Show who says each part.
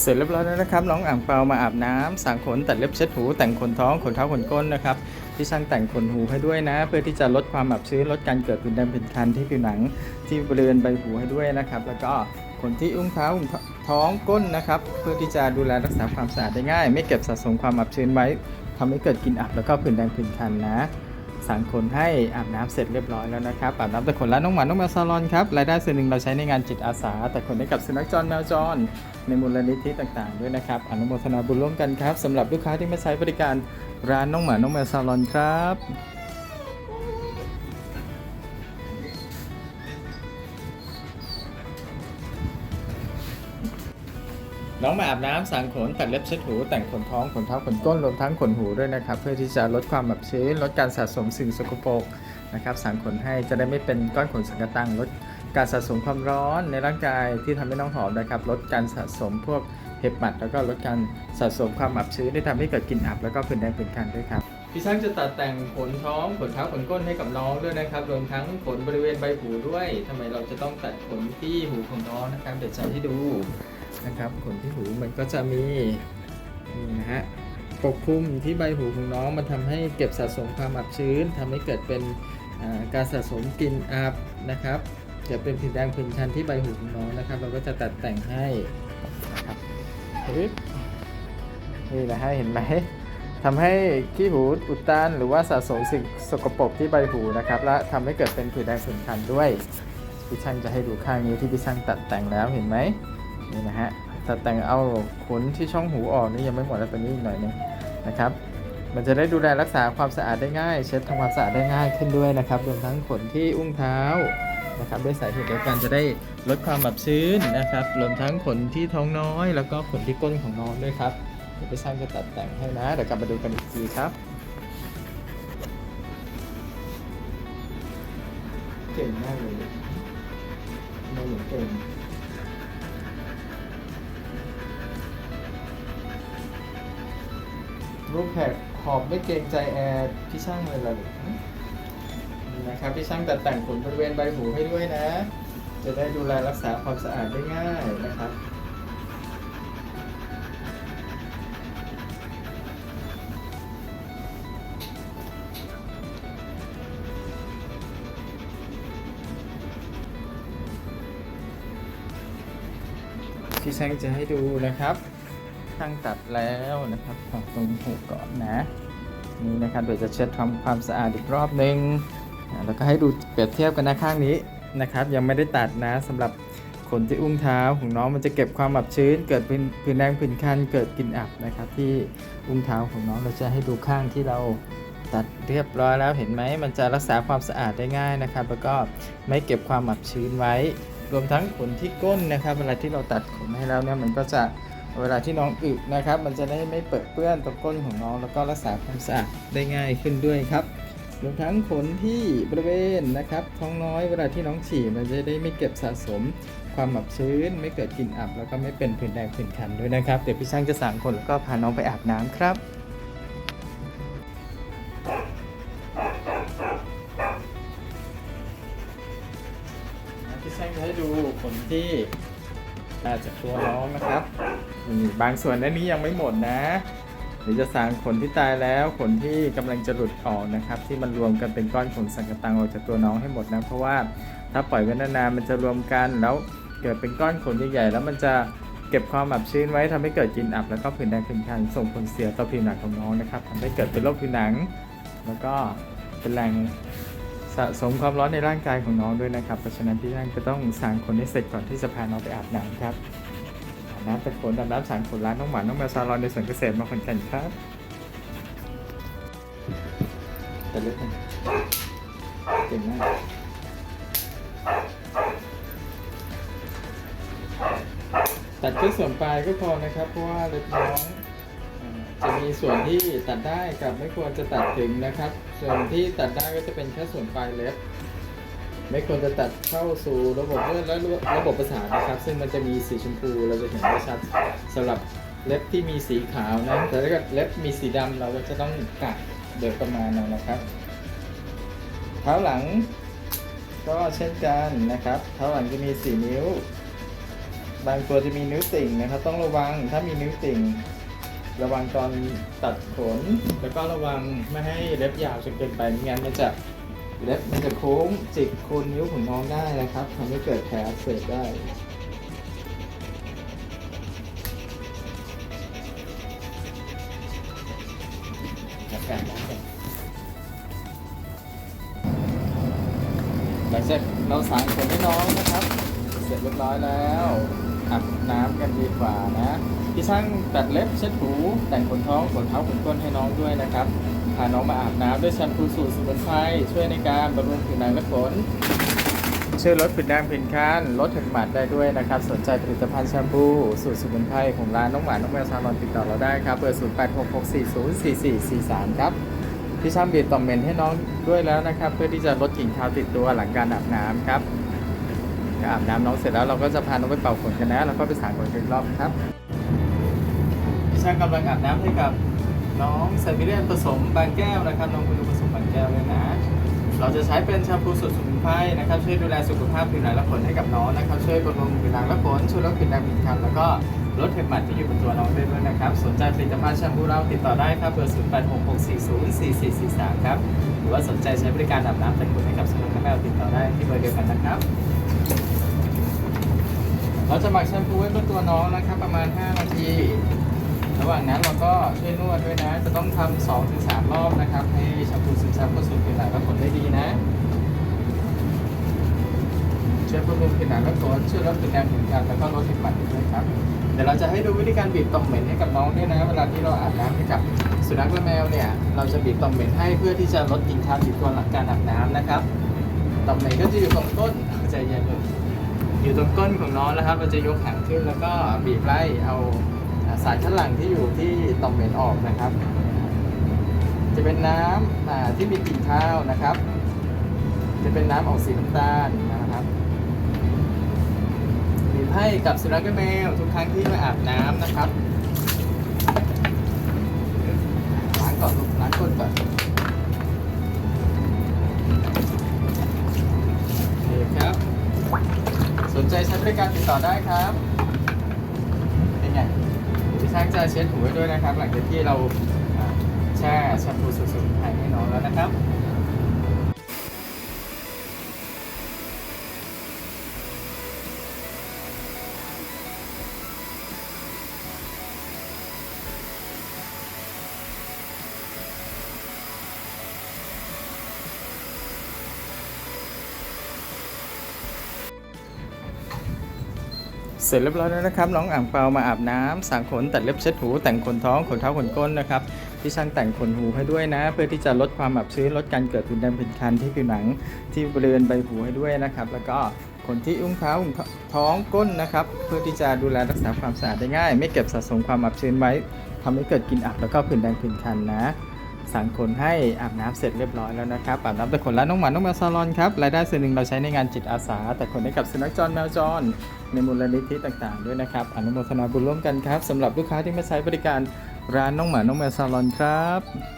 Speaker 1: เสร็จเรียบร้อยแล้วนะครับ น้องอ่างเปามาอาบน้ำสางขนตัดเล็บเช็ดหู แต่งขนท้องขนเท้าขนก้นนะครับที่ช่างแต่งขนหูให้ด้วยนะ เพื่อที่จะลดความอับชื้นลดการเกิดผื่นแดงผื่นคันที่ผิวหนังที่บริเวณใบหูให้ด้วยนะครับ แล้วก็ขนที่อุ้งเท้าอุ้งท้องก้นนะครับ เพื่อที่จะดูแลรักษาความสะอาดได้ง่าย ไม่เก็บสะสมความอับชื้นไว้ทำให้เกิดกลิ่นอับแล้วก็ผื่นแดงผื่นคันนะ สางขนให้อาบน้ำเสร็จเรียบร้อยแล้วนะครับอาบน้ำแต่ขนแล้วน้องหมาน้องแมวซาลอนครับรายได้ส่วนหนึ่งเราใช้ในงานจิตอาสา แต่ขนให้กับสุนัขจรแมวจร ในมูลนิธิต่างๆ ด้วยนะครับอนุโมทนาบุญร่วมกันครับสำหรับลูกค้าที่มาใช้บริการร้านน้องหมาน้องแมวซาลอนครับ น้องมาอาบน้ำสางขนตัดเล็บเช็ดหู แต่งขนท้องขนเท้าขนก้นรวมทั้งขนหูด้วยนะครับ เพื่อที่จะลดความอับชื้นลดการสะสมสิ่งสกปรกนะครับสางขนให้จะได้ไม่เป็นก้อนขนสังกะตังลดการสะสมความร้อนในร่างกายที่ทำให้น้องหอมนะครับ ลดการสะสมพวกเห็บหมัดแล้วก็ลดการสะสมความอับชื้นที่ทำให้เกิดกลิ่นอับแล้วก็ผื่นแดงผื่นคันด้วยครับ พี่ช่างจะตัดแต่งขนท้องขนเท้าขนก้นให้กับน้องด้วยนะครับ รวมทั้งขนบริเวณใบหูด้วยทำไมเราจะต้องตัดขนที่หูของน้องนะครับ เดี๋ยวจะให้ดูนะครับขนที่หูมันก็จะมีนี่นะฮะปกคลุมที่ใบหูของน้องมันทำให้เก็บสะสมความอับชื้นทำให้เกิดเป็นการสะสมกลิ่นอับนะครับเกิดเป็นผื่แดงผื่นคันที่ใบหูของน้องนะครับ เราก็จะตัดแต่งให้นะครับนี่นะฮะเห็นไหม ทำให้ขี้หูอุดตันหรือว่าสะสมสิ่งสกปรกที่ใบหูนะครับ และทำให้เกิดเป็นผื่นแดงผื่นคันด้วยพี่ช่างจะให้ดูข้างนี้ที่พี่ช่างตัดแต่งแล้วเห็นไหมนี่นะฮะตัดแต่งเอาขนที่ช่องหูออกนี่ยังไม่หมดแล้วตัวนี้อีกหน่อยหนึงนะครับ มันจะได้ดูแลรักษาความสะอาดได้ง่าย เช็ดทำความสะอาดได้ง่ายขึ้นด้วยนะครับรวมทั้งขนที่อุ้งเท้านะครับด้วยสาเหตุเดียวกันจะได้ลดความอับชื้นนะครับรวมทั้งขนที่ท้องน้อย แล้วก็ขนที่ก้นของน้องด้วยครับ เดี๋ยวไปสร้างจะตัดแต่งให้นะ เดี๋ยวกลับมาดูกันอีกทีครับเก่งมากเลยม่เหมือนเก่งรูปแขกขอบไม่เกรงใจแอร์พี่ช่างเลยล่ะนนะครับพี่ช่างตัดแต่งขนบริเวณใบหูให้ด้วยนะ จะได้ดูแลรักษาความสะอาดได้ง่ายนะครับ พี่ช่างจะให้ดูนะครับช่างตัดแล้วนะครับตัดตรงหูก่อนนะนี่นะครับเดี๋ยวจะเช็ดทำความสะอาดอีกรอบนึงอ่าแล้วก็ให้ดูเปรียบเทียบกันนะข้างนี้นะครับ ยังไม่ได้ตัดนะสำหรับขนที่อุ้งเท้าของน้องมันจะเก็บความอับชื้น เกิดเป็นผื่นแดงผื่นคันเกิดกลิ่นอับนะครับ ที่อุ้งเท้าของน้องเราจะให้ดูข้างที่เราตัดเรียบร้อยแล้วเห็นไหมมันจะรักษาความสะอาดได้ง่ายนะครับ แล้วก็ไม่เก็บความอับชื้นไว้ รวมทั้งขนที่ก้นนะครับ เวลาที่เราตัดขนให้แล้วเนี่ยมันก็จะเวลาที่น้องอึนะครับ มันจะได้ไม่เปิดเปื้อนตรงก้นของน้อง แล้วก็รักษาความสะอาดได้ง่ายขึ้นด้วยครับรวมทั้งขนที่บริเวณนะครับท้องน้อยเวลาที่น้องฉี่มันจะได้ไม่เก็บสะสม ความอับชื้น ไม่เกิดกลิ่นอับ แล้วก็ไม่เป็นผื่นแดงผื่นคันด้วยนะครับ เดี๋ยวพี่ช่างจะสั่งคนแล้วก็พาน้องไปอาบน้ำครับ จะให้ดูขนที่มาจากตัวน้องนะครับบางส่วนอันนี้ยังไม่หมดนะเดี๋ยวจะสางขนที่ตายแล้วขนที่กำลังจะหลุดออกนะครับ ที่มันรวมกันเป็นก้อนขนสังกตังออกจากตัวน้องให้หมดนะเพราะว่าถ้าปล่อยไว้นานๆมันจะรวมกันแล้วเกิดเป็นก้อนขนใหญ่ๆแล้วมันจะเก็บความอับชื้นไว้ทำให้เกิดกลิ่นอับแล้วก็ผื่นแดงผื่นคันส่งผลเสียต่อผิวหนังของน้องนะครับทำให้เกิดเป็นโรคผิวหนัง แล้วก็เป็นแหล่ง สะสมความร้อนในร่างกายของน้องด้วยนะครับ เพราะฉะนั้นพี่ช่างจะต้องสางขนให้เสร็จก่อนที่จะพาน้องไปอาบน้ำครับอาบน้ำแต่ขนดำน้ำสางขนร้านน้องหมา น้องแมวซาลอนในสวนเกษตรมาคนกันครับแต่เล็กนะเก่งมากตัดแค่ส่วนปลายก็พอนะครับ เพราะว่าเล็บน้อง จะมีส่วนที่ตัดได้กับไม่ควรจะตัดถึงนะครับ ส่วนที่ตัดได้ก็จะเป็นแค่ส่วนปลายเล็บ ไม่ควรจะตัดเข้าสู่ระบบเลือดและระบบประสาทนะครับ ซึ่งมันจะมีสีชมพูเราจะเห็นได้ชัดสำหรับเล็บที่มีสีขาวนะแต่ถ้าเกิดเล็บมีสีดำเราก็จะต้องกัดโดยประมาณนั้นนะครับเท้าหลังก็เช่นกันนะครับเท้าหลังจะมี4นิ้ว บางตัวจะมีนิ้วติ่งนะครับ ต้องระวังถ้ามีนิ้วติ่ง ระวังตอนตัดขน แล้วก็ระวังไม่ให้เล็บยาวจนเกินไปไม่งั้นมันจะเล็บมันจะโค้งจิกโคนนิ้วของน้องได้นะครับทำให้เกิดแผลอักเสบได้แล้วกันแล้วกันหลังจากเราสางขนให้น้องนะครับ เสร็จเรียบร้อยแล้วอาบน้ำกันดีกว่านะพี่ช่างตัดเล็บเช็ดหูแต่งขนท้องขนเท้าขนก้นให้น้องด้วยนะครับพาน้องมาอาบน้ำด้วยแชมพูสูตรสมุนไพรช่วยในการบำรุงผิวหนังและขนช่วยลดผื่นแดงผื่นคันลดถึงหมัดได้ด้วยนะครับ สนใจผลิตภัณฑ์แชมพูสูตรสมุนไพรของร้านน้องหมาน้องแมวซาลอนติดต่อเราได้ครับเบอร์0 8 6 6 4 0 4 4 4 3 ครับพี่ช่างบีบต่อมเมนให้น้องด้วยแล้วนะครับ เพื่อที่จะลดกลิ่นคาวติดตัวหลังการอาบน้ำครับ ก็อาบน้ำน้องเสร็จแล้วเราก็จะพาน้องไปเป่าขนกันนะ แล้วก็ไปสางขนกันอีกรอบครับพี่ช่างกำลังอาบน้ำให้กับน้องไซบีเรียนผสมบางแก้วนะครับ น้องคุณดูผสมบางแก้วเลยนะ เราจะใช้เป็นแชมพูสูตรสมุนไพรนะครับ ช่วยดูแลสุขภาพผิวหนังและขนให้กับน้องนะครับ ช่วยบำรุงผิวหนังและขนช่วยลดกลิ่นดำกลิ่นคันแล้วก็ลดเห็บหมัดที่อยู่บนตัวน้องได้ด้วยนะครับ สนใจผลิตภัณฑ์แชมพูเราติดต่อได้ครับ เบอร์ 0 8 6 6 4 0 4 4 4 3 ครับ หรือว่าสนใจใช้บริการอาบน้ำแต่งขนให้กับสุนัขและแมวติดต่อได้ที่เบอร์เดียวกันนะครับ เราจะหมักแชมพูไว้บนตัวน้องนะครับ ประมาณ 5 นาที ระหว่างนั้นเราก็ช่วยนวดด้วยนะ จะต้องทำ2-3ถึงรอบนะครับ ให้แชมพูซึมซับเข้าสู่ผิวหนังและขนได้ดีนะช่วยบำรุงผิวหนังและขนช่วยลดกลิ่นแดงผิวกันแล้วก็ลดเห็บหมัดด้วยครับเดี๋ยวเราจะให้ดูวิธีการบีบต่อมเหม็นให้กับน้องด้วยนะเวลาที่เราอาบน้ำให้กับสุนัขและแมวเนี่ยเราจะบีบต่อมเหม็นให้เพื่อที่จะลดกลิ่นคาวติดตัวหลังการอาบน้ำนะครับ ต่อมเหนก็จะอยู่ตรงก้นใจเย็นเลยอยู่ตรงก้นของน้องนะครับ เราจะยกหางขึ้นแล้วก็บีบไล่เอาอ่าสารคัดหลั่งที่อยู่ที่ต่อมเหม็นออกนะครับ จะเป็นน้ำอ่าที่มีกลิ่นข้าวนะครับ จะเป็นน้ำออกสีน้ำตาลนะครับบีบให้กับสุนัขและแมวทุกครั้งที่มาอาบน้ำนะครับล้างก่อนลูกล้างก้นก่อน ใช้บริการติดต่อได้ครับเป็นไงพี่ช้างจะเช็ดหูด้วยนะครับ หลังจากที่เราแช่แชมพูสูตรสมุนไพรให้น้องแล้วนะครับ เสร็จเรียบร้อยแล้วนะครับน้องอ่างเปามาอาบน้ำสางขนตัดเล็บเช็ดหูแต่งขนท้องขนเท้าขนก้นนะครับที่ช่างแต่งขนหูให้ด้วยนะ เพื่อที่จะลดความอับชื้นลดการเกิดผื่นแดงผื่นคันที่ผิวหนังที่บริเวณใบหูให้ด้วยนะครับ แล้วก็ขนที่อุ้งเท้าท้องก้นนะครับ เพื่อที่จะดูแลรักษาความสะอาดได้ง่าย ไม่เก็บสะสมความอับชื้นไว้ทำให้เกิดกลิ่นอับแล้วก็ผื่นแดงผื่นคันนะ สั่งคนให้อาบน้ำเสร็จเรียบร้อยแล้วนะครับอาบน้ำแต่ขนแล้วน้องหมาน้องแมวซาลอนครับรายได้ส่วนหนึ่งเราใช้ในงานจิตอาสา แต่ขนให้กับสุนัขจรแมวจร ในมูลนิธิต่างๆ ด้วยนะครับอนุโมทนาบุญร่วมกันครับสำหรับลูกค้าที่มาใช้บริการร้านน้องหมาน้องแมวซาลอนครับ